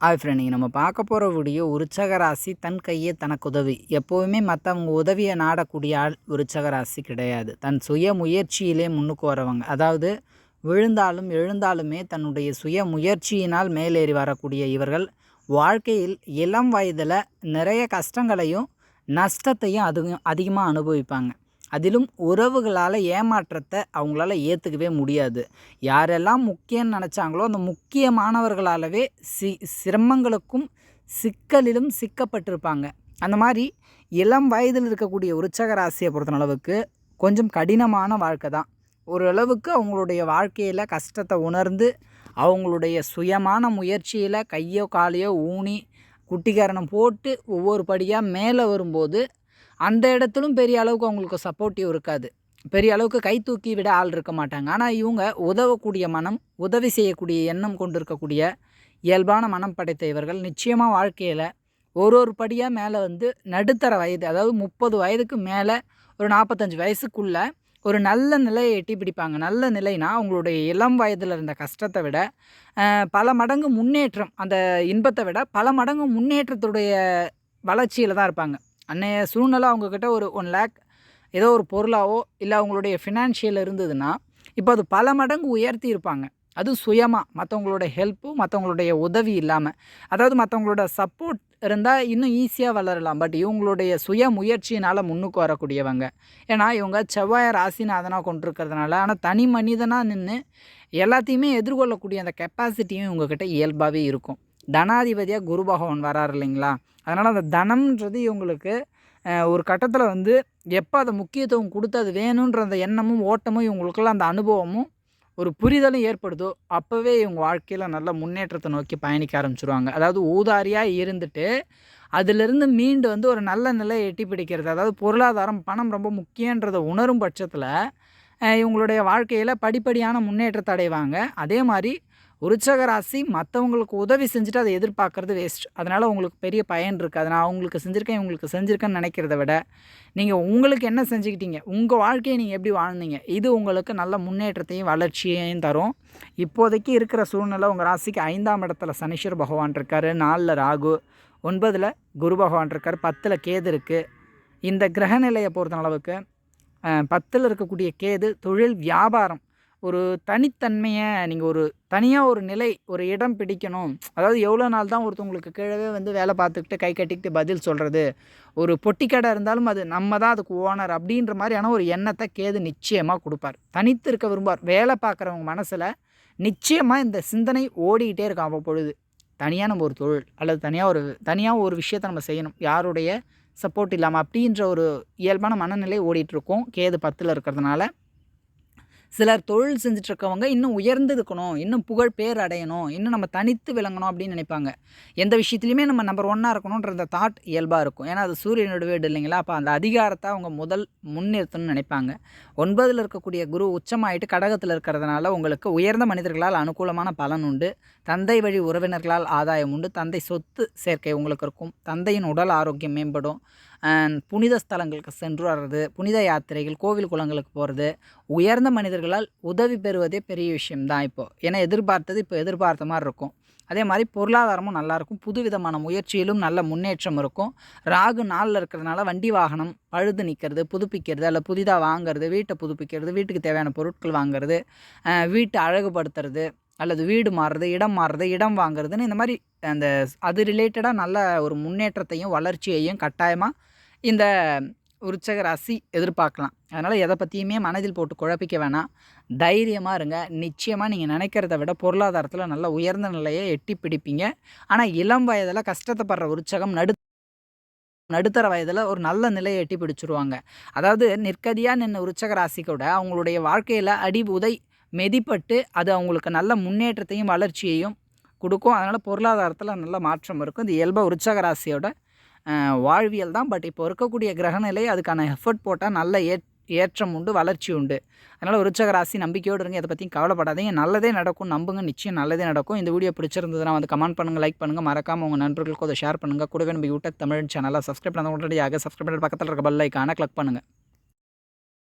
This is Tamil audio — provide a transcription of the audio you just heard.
ஹாய் ஃப்ரெண்ட் நீங்கள் நம்ம பார்க்க போகிற வீடியோ உற்சக ராசி தன் கையே தனக்கு உதவி. எப்போவுமே மற்றவங்க உதவியை நாடக்கூடிய ஆள் உற்சக ராசி கிடையாது. தன் சுய முயற்சியிலே முன்னுக்கு வரவங்க. அதாவது விழுந்தாலும் எழுந்தாலுமே தன்னுடைய சுய முயற்சியினால் மேலேறி வரக்கூடிய இவர்கள் வாழ்க்கையில் இளம் வயதில் நிறைய கஷ்டங்களையும் நஷ்டத்தையும் அதிகம் அதிகமாக அனுபவிப்பாங்க. அதிலும் உறவுகளால் ஏமாற்றத்தை அவங்களால ஏற்றுக்கவே முடியாது. யாரெல்லாம் முக்கியம்னு நினச்சாங்களோ அந்த முக்கியமானவர்களாலவே சி சிரமங்களுக்கும் சிக்கலிலும் சிக்கப்பட்டிருப்பாங்க. அந்த மாதிரி இளம் வயதில் இருக்கக்கூடிய உற்சக ராசியை பொறுத்தளவுக்கு கொஞ்சம் கடினமான வாழ்க்கை தான். ஓரளவுக்கு அவங்களுடைய வாழ்க்கையில் கஷ்டத்தை உணர்ந்து அவங்களுடைய சுயமான முயற்சியில் கையோ காலையோ ஊனி குட்டிக்காரணம் போட்டு ஒவ்வொரு படியாக மேலே வரும்போது அந்த இடத்துலும் பெரிய அளவுக்கு அவங்களுக்கு சப்போர்ட்டிவ் இருக்காது. பெரிய அளவுக்கு கை தூக்கி விட ஆள் இருக்க மாட்டாங்க. ஆனால் இவங்க உதவக்கூடிய மனம் உதவி செய்யக்கூடிய எண்ணம் கொண்டு இருக்கக்கூடிய இயல்பான மனம் படைத்த இவர்கள் நிச்சயமாக வாழ்க்கையில் ஒரு ஒரு படியாக மேலே வந்து நடுத்தர வயது அதாவது முப்பது வயதுக்கு மேலே ஒரு நாற்பத்தஞ்சு வயசுக்குள்ளே ஒரு நல்ல நிலையை எட்டி பிடிப்பாங்க. நல்ல நிலைனா அவங்களுடைய இளம் வயதில் இருந்த கஷ்டத்தை விட பல மடங்கு முன்னேற்றம் அந்த இன்பத்தை விட பல மடங்கு முன்னேற்றத்துடைய வளர்ச்சியில் தான் இருப்பாங்க. அன்னைய சூழ்நிலை அவங்கக்கிட்ட ஒரு ஒன் லேக் ஏதோ ஒரு பொருளாவோ இல்லை அவங்களுடைய ஃபினான்ஷியல் இருந்ததுன்னா இப்போ அது பல மடங்கு உயர்த்தி இருப்பாங்க. அது சுயமாக மற்றவங்களோட ஹெல்ப்பும் மற்றவங்களுடைய உதவி இல்லாமல் அதாவது மற்றவங்களோட சப்போர்ட் இருந்தால் இன்னும் ஈஸியாக வளரலாம். பட் இவங்களுடைய சுய முயற்சியினால் முன்னுக்கு வரக்கூடியவங்க. ஏன்னா இவங்க செவ்வாய ராசிநாதனாக கொண்டிருக்கிறதுனால ஆனால் தனி மனிதனாக நின்று எல்லாத்தையுமே எதிர்கொள்ளக்கூடிய அந்த கெப்பாசிட்டியும் இவங்கக்கிட்ட இயல்பாகவே இருக்கும். தனாதிபதியாக குரு பகவான் வராரு இல்லைங்களா? அதனால் அந்த தனம்ன்றது இவங்களுக்கு ஒரு கட்டத்தில் வந்து எப்போ அதை முக்கியத்துவம் கொடுத்து அது வேணுன்ற அந்த எண்ணமும் ஓட்டமும் இவங்களுக்கெல்லாம் அந்த அனுபவமும் ஒரு புரிதலும் ஏற்படுதோ அப்போவே இவங்க வாழ்க்கையில் நல்ல முன்னேற்றத்தை நோக்கி பயணிக்க ஆரம்பிச்சிருவாங்க. அதாவது ஊதாரியாக இருந்துட்டு அதிலிருந்து மீண்டு வந்து ஒரு நல்ல நிலையை எட்டி பிடிக்கிறது. அதாவது பொருளாதாரம் பணம் ரொம்ப முக்கியன்றதை உணரும் பட்சத்தில் இவங்களுடைய வாழ்க்கையில் படிப்படியான முன்னேற்றத்தை அடைவாங்க. அதே மாதிரி உற்சக ராசி மற்றவங்களுக்கு உதவி செஞ்சுட்டு அதை எதிர்பார்க்குறது வேஸ்ட் அதனால் உங்களுக்கு பெரிய பயன் இருக்குது நான் அவங்களுக்கு செஞ்சுருக்கேன் இவங்களுக்கு செஞ்சுருக்கேன்னு நினைக்கிறத விட நீங்கள் உங்களுக்கு என்ன செஞ்சுக்கிட்டீங்க? உங்கள் வாழ்க்கையை நீங்கள் எப்படி வாழ்ந்தீங்க? இது உங்களுக்கு நல்ல முன்னேற்றத்தையும் வளர்ச்சியையும் தரும். இப்போதைக்கு இருக்கிற சூழ்நிலை உங்கள் ராசிக்கு ஐந்தாம் இடத்துல சனீஸ்வர பகவான் இருக்கார் நாலில் ராகு ஒன்பதில் குரு பகவான் இருக்கார் பத்தில் கேது இருக்குது இந்த கிரகநிலையை பொறுத்த அளவுக்கு பத்தில் இருக்கக்கூடிய கேது தொழில் வியாபாரம் ஒரு தனித்தன்மையை நீங்கள் ஒரு தனியாக ஒரு நிலை ஒரு இடம் பிடிக்கணும். அதாவது எவ்வளோ நாள் தான் ஒருத்தவங்களுக்கு கீழவே வந்து வேலை பார்த்துக்கிட்டு கை கட்டிக்கிட்டு பதில் சொல்கிறது ஒரு பொட்டி கடை இருந்தாலும் அது நம்ம தான் அதுக்கு ஓனர் அப்படின்ற மாதிரியான ஒரு எண்ணத்தை கேது நிச்சயமாக கொடுப்பார். தனித்து இருக்க விரும்புவார். வேலை பார்க்குறவங்க மனசில் நிச்சயமாக இந்த சிந்தனை ஓடிக்கிட்டே இருக்கும் அவ்வப்பொழுது. தனியாக நம்ம ஒரு தொழில் அல்லது தனியாக ஒரு தனியாக ஒரு விஷயத்தை நம்ம செய்யணும். யாருடைய சப்போர்ட் இல்லாமல் அப்படின்ற ஒரு இயல்பான மனநிலை ஓடிட்டுருக்கோம் கேது பத்தில் இருக்கிறதுனால. சிலர் தொழில் செஞ்சிட்ருக்கவங்க இன்னும் உயர்ந்து இருக்கணும் இன்னும் புகழ் பேர் அடையணும் இன்னும் நம்ம தனித்து விளங்கணும் அப்படின்னு நினைப்பாங்க. எந்த விஷயத்துலையுமே நம்ம நம்பர் ஒன்னாக இருக்கணுன்ற அந்த தாட் இயல்பாக இருக்கும். ஏன்னா அது சூரியனோட வீடு இல்லைங்களா? அப்போ அந்த அதிகாரத்தை அவங்க முதல் முன்னிறுத்தணும்னு நினைப்பாங்க. ஒன்பதில் இருக்கக்கூடிய குரு உச்சமாயிட்டு கடகத்தில் இருக்கிறதுனால உங்களுக்கு உயர்ந்த மனிதர்களால் அனுகூலமான பலன் உண்டு. தந்தை வழி உறவினர்களால் ஆதாயம் உண்டு. தந்தை சொத்து சேர்க்கை உங்களுக்கு இருக்கும். தந்தையின் உடல் ஆரோக்கியம் மேம்படும். புனித ஸ்தலங்களுக்கு சென்று வர்றது புனித யாத்திரைகள் கோவில் குளங்களுக்கு போகிறது உயர்ந்த மனிதர்களால் உதவி பெறுவதே பெரிய விஷயம்தான் இப்போது ஏன்னா எதிர்பார்த்தது இப்போ எதிர்பார்த்த மாதிரி இருக்கும். அதே மாதிரி பொருளாதாரமும் நல்லாயிருக்கும் புதுவிதமான முயற்சியிலும் நல்ல முன்னேற்றம் இருக்கும். ராகு நாளில் இருக்கிறதுனால வண்டி வாகனம் பழுது நிற்கிறது புதுப்பிக்கிறது அல்ல புதிதாக வாங்கிறது வீட்டை புதுப்பிக்கிறது வீட்டுக்கு தேவையான பொருட்கள் வாங்கிறது வீட்டை அழகுபடுத்துறது அல்லது வீடு மாறுறது இடம் மாறுறது இடம் வாங்குறதுன்னு இந்த மாதிரி அந்த அது ரிலேட்டடாக நல்ல ஒரு முன்னேற்றத்தையும் வளர்ச்சியையும் கட்டாயமாக இந்த உற்சக ராசி எதிர்பார்க்கலாம். அதனால் எதை பற்றியுமே மனதில் போட்டு குழப்பிக்க வேணாம். தைரியமாக இருங்க. நிச்சயமாக நீங்கள் நினைக்கிறத விட பொருளாதாரத்தில் நல்ல உயர்ந்த நிலையை எட்டி பிடிப்பீங்க. ஆனால் இளம் வயதில் கஷ்டத்தைப்படுற உற்சகம் நடு நடுத்தர வயதில் ஒரு நல்ல நிலையை எட்டி பிடிச்சிருவாங்க. அதாவது நிற்கதியாக நின்று உற்சக ராசி கூட அவங்களுடைய வாழ்க்கையில் அடி உதை மெதிப்பட்டு அது அவங்களுக்கு நல்ல முன்னேற்றத்தையும் வளர்ச்சியையும் கொடுக்கும். அதனால் பொருளாதாரத்தில் நல்ல மாற்றம் இருக்கும். இந்த இயல்பாக உற்சக ராசியோட வாழ்வியல் தான். பட் இப்போ இருக்கக்கூடிய கிரகநிலை அதுக்கான எஃபர்ட் போட்டால் நல்ல ஏ ஏற்றம் உண்டு வளர்ச்சி உண்டு. அதனால் உற்சக ராசி நம்பிக்கையோடு இருங்க. இதை பற்றியும் கவலைப்படாதீங்க. நல்லதே நடக்கும். நம்புங்க. நிச்சயம் நல்லதே நடக்கும். இந்த வீடியோ பிடிச்சிருந்ததுன்னா வந்து கமெண்ட் பண்ணுங்கள் லைக் பண்ணுங்கள் மறக்காமல் உங்கள் நண்பர்களுக்கு அதை ஷேர் பண்ணுங்கள் கூடவே நம்ம யூடியூப் தமிழ் சேனலாக சப்ஸ்கிரைப் பண்ண உடனடியாக சப்ஸ்கிரைப் பண்ணி பக்கத்தில் இருக்க பெல் ஐக்கான கிளிக் பண்ணுங்கள்